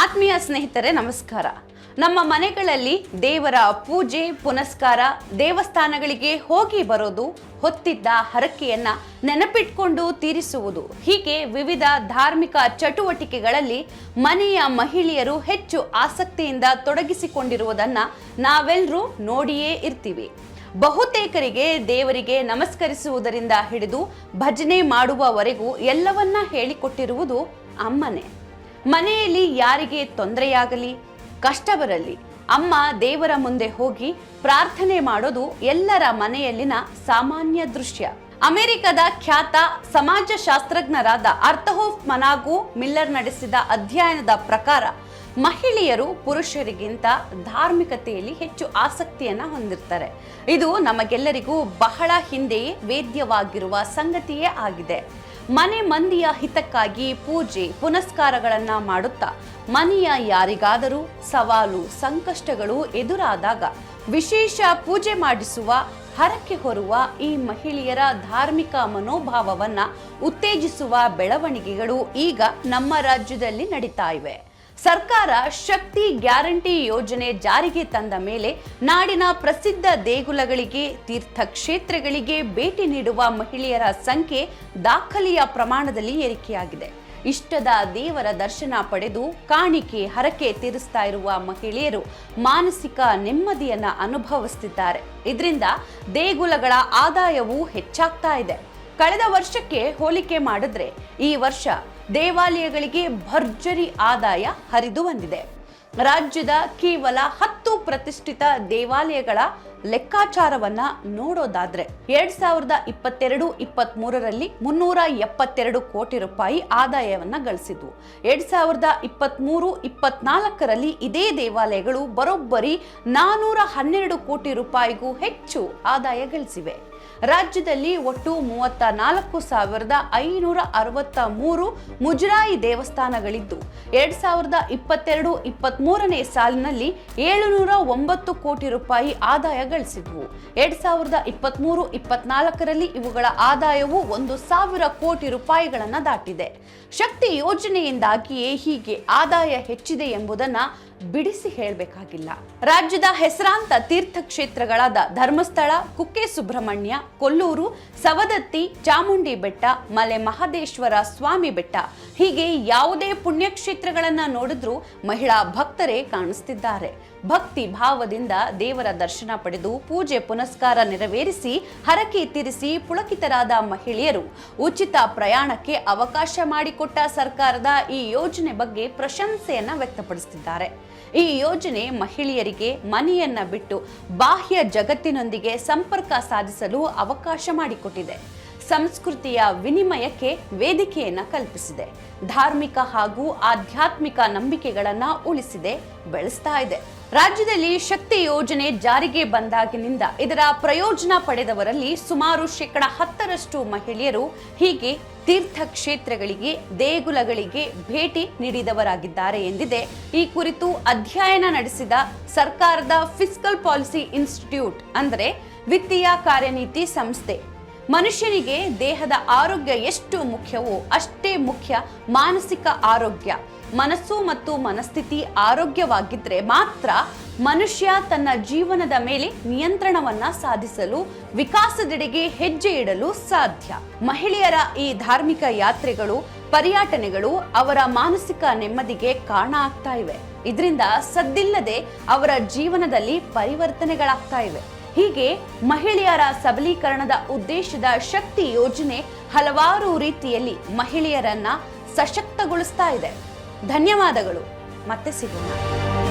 ಆತ್ಮೀಯ ಸ್ನೇಹಿತರೆ, ನಮಸ್ಕಾರ. ನಮ್ಮ ಮನೆಗಳಲ್ಲಿ ದೇವರ ಪೂಜೆ, ಪುನಸ್ಕಾರ, ದೇವಸ್ಥಾನಗಳಿಗೆ ಹೋಗಿ ಬರೋದು, ಹೊತ್ತಿದ್ದ ಹರಕೆಯನ್ನ ನೆನಪಿಟ್ಕೊಂಡು ತೀರಿಸುವುದು. ಹೀಗೆ ವಿವಿಧ ಧಾರ್ಮಿಕ ಚಟುವಟಿಕೆಗಳಲ್ಲಿ ಮನೆಯ ಮಹಿಳೆಯರು ಹೆಚ್ಚು ಆಸಕ್ತಿಯಿಂದ ತೊಡಗಿಸಿಕೊಂಡಿರುವುದನ್ನ ನಾವೆಲ್ಲರೂ ನೋಡಿಯೇ ಇರ್ತೀವಿ. ಬಹುತೇಕರಿಗೆ ದೇವರಿಗೆ ನಮಸ್ಕರಿಸುವುದರಿಂದ ಹಿಡಿದು ಭಜನೆ ಮಾಡುವವರೆಗೂ ಎಲ್ಲವನ್ನ ಹೇಳಿಕೊಟ್ಟಿರುವುದು ಅಮ್ಮನೇ. ಮನೆಯಲ್ಲಿ ಯಾರಿಗೆ ತೊಂದರೆಯಾಗಲಿ ಕಷ್ಟ ಬರಲಿ ಅಮ್ಮ ದೇವರ ಮುಂದೆ ಹೋಗಿ ಪ್ರಾರ್ಥನೆ ಮಾಡೋದು ಎಲ್ಲರ ಮನೆಯಲ್ಲಿನ ಸಾಮಾನ್ಯ ದೃಶ್ಯ. ಅಮೆರಿಕದ ಖ್ಯಾತ ಸಮಾಜಶಾಸ್ತ್ರಜ್ಞರಾದ ಅರ್ಥಹೋಫ್ ಮನಾಗು ಮಿಲ್ಲರ್ ನಡೆಸಿದ ಅಧ್ಯಯನದ ಪ್ರಕಾರ, ಮಹಿಳೆಯರು ಪುರುಷರಿಗಿಂತ ಧಾರ್ಮಿಕತೆಯಲ್ಲಿ ಹೆಚ್ಚು ಆಸಕ್ತಿಯನ್ನ ಹೊಂದಿರ್ತಾರೆ. ಇದು ನಮಗೆಲ್ಲರಿಗೂ ಬಹಳ ಹಿಂದೆಯೇ ವೇದ್ಯವಾಗಿರುವ ಸಂಗತಿಯೇ ಆಗಿದೆ. ಮನೆ ಮಂದಿಯ ಹಿತಕ್ಕಾಗಿ ಪೂಜೆ, ಪುನಸ್ಕಾರಗಳನ್ನು ಮಾಡುತ್ತಾ ಮನೆಯ ಯಾರಿಗಾದರೂ ಸವಾಲು, ಸಂಕಷ್ಟಗಳು ಎದುರಾದಾಗ ವಿಶೇಷ ಪೂಜೆ ಮಾಡಿಸುವ, ಹರಕೆ ಹೊರುವ ಈ ಮಹಿಳೆಯರ ಧಾರ್ಮಿಕ ಮನೋಭಾವವನ್ನು ಉತ್ತೇಜಿಸುವ ಬೆಳವಣಿಗೆಗಳು ಈಗ ನಮ್ಮ ರಾಜ್ಯದಲ್ಲಿ ನಡೀತಾ ಇವೆ. ಸರ್ಕಾರ ಶಕ್ತಿ ಗ್ಯಾರಂಟಿ ಯೋಜನೆ ಜಾರಿಗೆ ತಂದ ಮೇಲೆ ನಾಡಿನ ಪ್ರಸಿದ್ಧ ದೇಗುಲಗಳಿಗೆ, ತೀರ್ಥಕ್ಷೇತ್ರಗಳಿಗೆ ಭೇಟಿ ನೀಡುವ ಮಹಿಳೆಯರ ಸಂಖ್ಯೆ ದಾಖಲೆಯ ಪ್ರಮಾಣದಲ್ಲಿ ಏರಿಕೆಯಾಗಿದೆ. ಇಷ್ಟದ ದೇವರ ದರ್ಶನ ಪಡೆದು ಕಾಣಿಕೆ, ಹರಕೆ ತೀರಿಸ್ತಾ ಇರುವ ಮಹಿಳೆಯರು ಮಾನಸಿಕ ನೆಮ್ಮದಿಯನ್ನ ಅನುಭವಿಸುತ್ತಿದ್ದಾರೆ. ಇದರಿಂದ ದೇಗುಲಗಳ ಆದಾಯವೂ ಹೆಚ್ಚಾಗ್ತಾ ಇದೆ. ಕಳೆದ ವರ್ಷಕ್ಕೆ ಹೋಲಿಕೆ ಮಾಡಿದ್ರೆ ಈ ವರ್ಷ ದೇವಾಲಯಗಳಿಗೆ ಭರ್ಜರಿ ಆದಾಯ ಹರಿದು ಬಂದಿದೆ. ರಾಜ್ಯದ ಕೇವಲ ಹತ್ತು ಪ್ರತಿಷ್ಠಿತ ದೇವಾಲಯಗಳ ಲೆಕ್ಕಾಚಾರವನ್ನ ನೋಡೋದಾದ್ರೆ ಎರಡ್ ಸಾವಿರದ ಇಪ್ಪತ್ತೆರಡು ಇಪ್ಪತ್ತ್ ಮೂರರಲ್ಲಿ ಮುನ್ನೂರ ಎಪ್ಪತ್ತೆರಡು ಕೋಟಿ ರೂಪಾಯಿ ಆದಾಯವನ್ನ ಗಳಿಸಿದ್ವು. ಎರಡ್ ಸಾವಿರದ ಇಪ್ಪತ್ತ್ ಮೂರು ಇಪ್ಪತ್ನಾಲ್ಕರಲ್ಲಿ ಇದೇ ದೇವಾಲಯಗಳು ಬರೋಬ್ಬರಿ ನಾನೂರ ಹನ್ನೆರಡು ಕೋಟಿ ರೂಪಾಯಿಗೂ ಹೆಚ್ಚು ಆದಾಯ ಗಳಿಸಿವೆ. ರಾಜ್ಯದಲ್ಲಿ ಒಟ್ಟು ಮೂವತ್ತ ನಾಲ್ಕು ಸಾವಿರದ ಐನೂರ ಅರವತ್ತ ಮೂರು ಮುಜರಾಯಿ ದೇವಸ್ಥಾನಗಳಿದ್ದು, ಎರಡ್ ಸಾವಿರದ ಇಪ್ಪತ್ತೆರಡು ಇಪ್ಪತ್ತ್ ಮೂರನೇ ಸಾಲಿನಲ್ಲಿ ಏಳುನೂರ ಒಂಬತ್ತು ಕೋಟಿ ರೂಪಾಯಿ ಆದಾಯ ಗಳಿಸಿದ್ವು. ಎರಡ್ ಸಾವಿರದ ಇಪ್ಪತ್ತ್ಮೂರು ಇಪ್ಪತ್ನಾಲ್ಕರಲ್ಲಿ ಇವುಗಳ ಆದಾಯವು ಒಂದು ಸಾವಿರ ಕೋಟಿ ರೂಪಾಯಿಗಳನ್ನು ದಾಟಿದೆ. ಶಕ್ತಿ ಯೋಜನೆಯಿಂದಾಗಿಯೇ ಹೀಗೆ ಆದಾಯ ಹೆಚ್ಚಿದೆ ಎಂಬುದನ್ನ ಬಿಡಿಸಿ ಹೇಳಬೇಕಾಗಿಲ್ಲ. ರಾಜ್ಯದ ಹೆಸರಾಂತ ತೀರ್ಥಕ್ಷೇತ್ರಗಳಾದ ಧರ್ಮಸ್ಥಳ, ಕುಕ್ಕೆ ಸುಬ್ರಹ್ಮಣ್ಯ, ಕೊಲ್ಲೂರು, ಸವದತ್ತಿ, ಚಾಮುಂಡಿ ಬೆಟ್ಟ, ಮಲೆ ಮಹದೇಶ್ವರ ಸ್ವಾಮಿ ಬೆಟ್ಟ. ಹೀಗೆ ಯಾವುದೇ ಪುಣ್ಯಕ್ಷೇತ್ರಗಳನ್ನ ನೋಡಿದ್ರೂ ಮಹಿಳಾ ಭಕ್ತರೇ ಕಾಣಿಸ್ತಿದ್ದಾರೆ. ಭಕ್ತಿ ಭಾವದಿಂದ ದೇವರ ದರ್ಶನ ಪಡೆದು ಪೂಜೆ ಪುನಸ್ಕಾರ ನೆರವೇರಿಸಿ ಹರಕೆ ತೀರಿಸಿ ಪುಳಕಿತರಾದ ಮಹಿಳೆಯರು ಉಚಿತ ಪ್ರಯಾಣಕ್ಕೆ ಅವಕಾಶ ಮಾಡಿಕೊಟ್ಟ ಸರ್ಕಾರದ ಈ ಯೋಜನೆ ಬಗ್ಗೆ ಪ್ರಶಂಸೆಯನ್ನ ವ್ಯಕ್ತಪಡಿಸುತ್ತಿದ್ದಾರೆ ಈ ಯೋಜನೆ ಮಹಿಳೆಯರಿಗೆ ಮನೆಯನ್ನ ಬಿಟ್ಟು ಬಾಹ್ಯ ಜಗತ್ತಿನೊಂದಿಗೆ ಸಂಪರ್ಕ ಸಾಧಿಸಲು ಅವಕಾಶ ಮಾಡಿಕೊಟ್ಟಿದೆ. ಸಂಸ್ಕೃತಿಯ ವಿನಿಮಯಕ್ಕೆ ವೇದಿಕೆಯನ್ನ ಕಲ್ಪಿಸಿದೆ. ಧಾರ್ಮಿಕ ಹಾಗೂ ಆಧ್ಯಾತ್ಮಿಕ ನಂಬಿಕೆಗಳನ್ನ ಉಳಿಸಿದೆ, ಬೆಳೆಸ್ತಾ ಇದೆ. ರಾಜ್ಯದಲ್ಲಿ ಶಕ್ತಿ ಯೋಜನೆ ಜಾರಿಗೆ ಬಂದಾಗಿನಿಂದ ಇದರ ಪ್ರಯೋಜನ ಪಡೆದವರಲ್ಲಿ ಸುಮಾರು ಶೇಕಡ ಹತ್ತರಷ್ಟು ಮಹಿಳೆಯರು ಹೀಗೆ ತೀರ್ಥಕ್ಷೇತ್ರಗಳಿಗೆ, ದೇಗುಲಗಳಿಗೆ ಭೇಟಿ ನೀಡಿದವರಾಗಿದ್ದಾರೆ ಎಂದಿದೆ. ಈ ಕುರಿತು ಅಧ್ಯಯನ ನಡೆಸಿದ ಸರ್ಕಾರದ ಫಿಸ್ಕಲ್ ಪಾಲಿಸಿ ಇನ್ಸ್ಟಿಟ್ಯೂಟ್ ಅಂದರೆ ವಿತ್ತೀಯ ಕಾರ್ಯನೀತಿ ಸಂಸ್ಥೆ. ಮನುಷ್ಯನಿಗೆ ದೇಹದ ಆರೋಗ್ಯ ಎಷ್ಟು ಮುಖ್ಯವೋ ಅಷ್ಟೇ ಮುಖ್ಯ ಮಾನಸಿಕ ಆರೋಗ್ಯ. ಮನಸ್ಸು ಮತ್ತು ಮನಸ್ಥಿತಿ ಆರೋಗ್ಯವಾಗಿದ್ರೆ ಮಾತ್ರ ಮನುಷ್ಯ ತನ್ನ ಜೀವನದ ಮೇಲೆ ನಿಯಂತ್ರಣವನ್ನ ಸಾಧಿಸಲು, ವಿಕಾಸದೆಡೆಗೆ ಹೆಜ್ಜೆ ಇಡಲು ಸಾಧ್ಯ. ಮಹಿಳೆಯರ ಈ ಧಾರ್ಮಿಕ ಯಾತ್ರೆಗಳು, ಪರ್ಯಾಟನೆಗಳು ಅವರ ಮಾನಸಿಕ ನೆಮ್ಮದಿಗೆ ಕಾರಣ ಆಗ್ತಾ ಇವೆ. ಇದರಿಂದ ಸದ್ದಿಲ್ಲದೆ ಅವರ ಜೀವನದಲ್ಲಿ ಪರಿವರ್ತನೆಗಳಾಗ್ತಾ ಇವೆ. ಹೀಗೆ ಮಹಿಳೆಯರ ಸಬಲೀಕರಣದ ಉದ್ದೇಶದ ಶಕ್ತಿ ಯೋಜನೆ ಹಲವಾರು ರೀತಿಯಲ್ಲಿ ಮಹಿಳೆಯರನ್ನ ಸಶಕ್ತಗೊಳಿಸ್ತಾ ಇದೆ. ಧನ್ಯವಾದಗಳು. ಮತ್ತೆ ಸಿಗೋಣ.